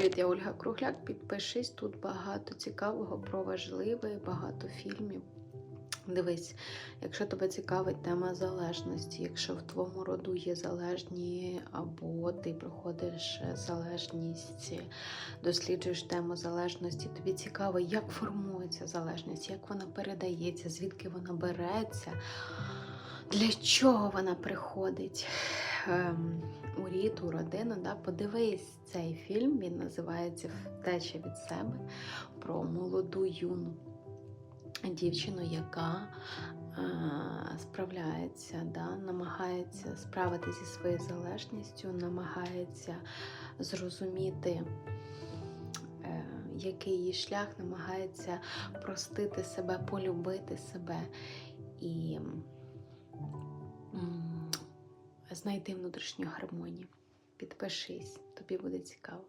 Привіт, я Ольга Кругляк. Підпишись, тут багато цікавого про важливе, багато фільмів. Дивись, якщо тебе цікавить тема залежності, якщо в твоєму роду є залежні, або ти проходиш залежність, досліджуєш тему залежності, тобі цікаво, як формується залежність, як вона передається, звідки вона береться, для чого вона приходить у рід, у родину. Да? Подивись цей фільм, він називається Втеча від себе про молоду юну дівчину, яка е, справляється, да, намагається справитися зі своєю залежністю, намагається зрозуміти, е, який її шлях, намагається простити себе, полюбити себе і м, знайти внутрішню гармонію. Підпишись, тобі буде цікаво.